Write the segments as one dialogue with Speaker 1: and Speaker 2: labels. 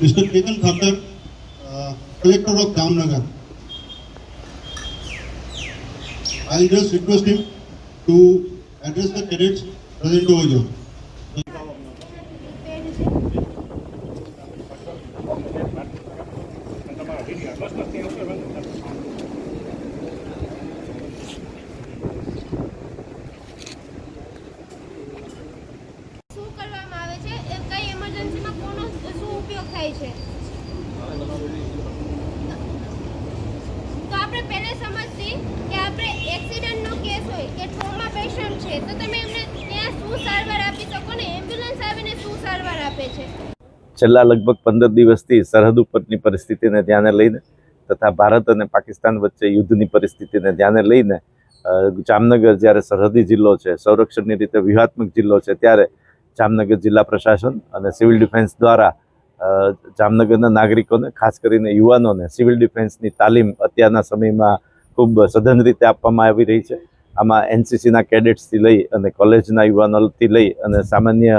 Speaker 1: Mr. Ketan Khattar, Collector of Jamnagar. I'll just request him to address the cadets present over here.
Speaker 2: થાય છે તો આપણે પહેલે સમજતી કે આપણે એક્સિડન્ટનો કેસ હોય કે ટ્રોમા પેશન્ટ છે તો તમે એમને ત્યાં શું સારવાર આપી શકો ને એમ્બ્યુલન્સ આવીને શું સારવાર આપે છે
Speaker 3: છેલ્લા લગભગ પંદર દિવસથી સરહદ ઉપરની પરિસ્થિતિને ધ્યાને લઈને તથા ભારત અને પાકિસ્તાન વચ્ચે યુદ્ધની પરિસ્થિતિને ધ્યાને લઈને જામનગર જ્યારે સરહદી જિલ્લો છે સંરક્ષણની રીતે વ્યૂહાત્મક જિલ્લો છે ત્યારે જામનગર જિલ્લા પ્રશાસન અને સિવિલ ડિફેન્સ દ્વારા જામનગરના નાગરિકોને ખાસ કરીને યુવાનોને સિવિલ ડિફેન્સની તાલીમ અત્યારના સમયમાં ખૂબ સઘન રીતે આપવામાં આવી રહી છે આમાં એનસીસીના કેડેટ્સથી લઈ અને કોલેજના યુવાનોથી લઈ અને સામાન્ય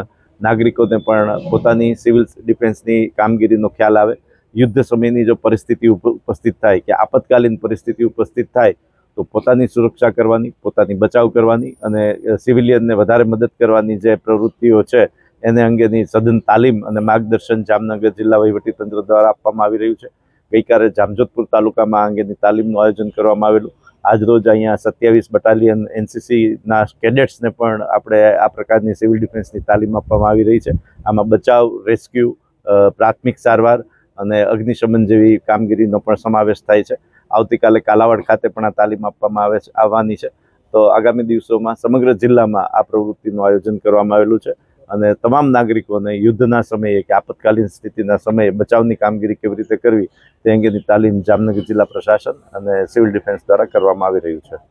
Speaker 3: નાગરિકોને પણ પોતાની સિવિલ ડિફેન્સની કામગીરીનો ખ્યાલ આવે યુદ્ધ સમયની જો પરિસ્થિતિ ઉપસ્થિત થાય કે આપતકાલીન પરિસ્થિતિ ઉપસ્થિત થાય તો પોતાની સુરક્ષા કરવાની પોતાની બચાવ કરવાની અને સિવિલિયનને વધારે મદદ કરવાની જે પ્રવૃત્તિઓ છે એને અંગેની સઘન તાલીમ અને માર્ગદર્શન જામનગર જિલ્લા વહીવટીતંત્ર દ્વારા આપવામાં આવી રહ્યું છે ગઈકાલે જામજોધપુર તાલુકામાં આ અંગેની તાલીમનું આયોજન કરવામાં આવેલું આજરોજ અહીંયા સત્યાવીસ બટાલિયન એનસીસીના કેડેટ્સને પણ આપણે આ પ્રકારની સિવિલ ડિફેન્સની તાલીમ આપવામાં આવી રહી છે આમાં બચાવ રેસ્ક્યુ પ્રાથમિક સારવાર અને અગ્નિશમન જેવી કામગીરીનો પણ સમાવેશ થાય છે આવતીકાલે કાલાવાડ ખાતે પણ આ તાલીમ આપવામાં આવે છે આવવાની છે તો આગામી દિવસોમાં સમગ્ર જિલ્લામાં આ પ્રવૃત્તિનું આયોજન કરવામાં આવેલું છે અને તમામ નાગરિકોને યુદ્ધના સમયે કે આપતકાલીન સ્થિતિના સમયે બચાવની કામગીરી કેવી રીતે કરવી તે અંગેની તાલીમ જામનગર જિલ્લા પ્રશાસન અને સિવિલ ડિફેન્સ દ્વારા કરવામાં આવી રહ્યું છે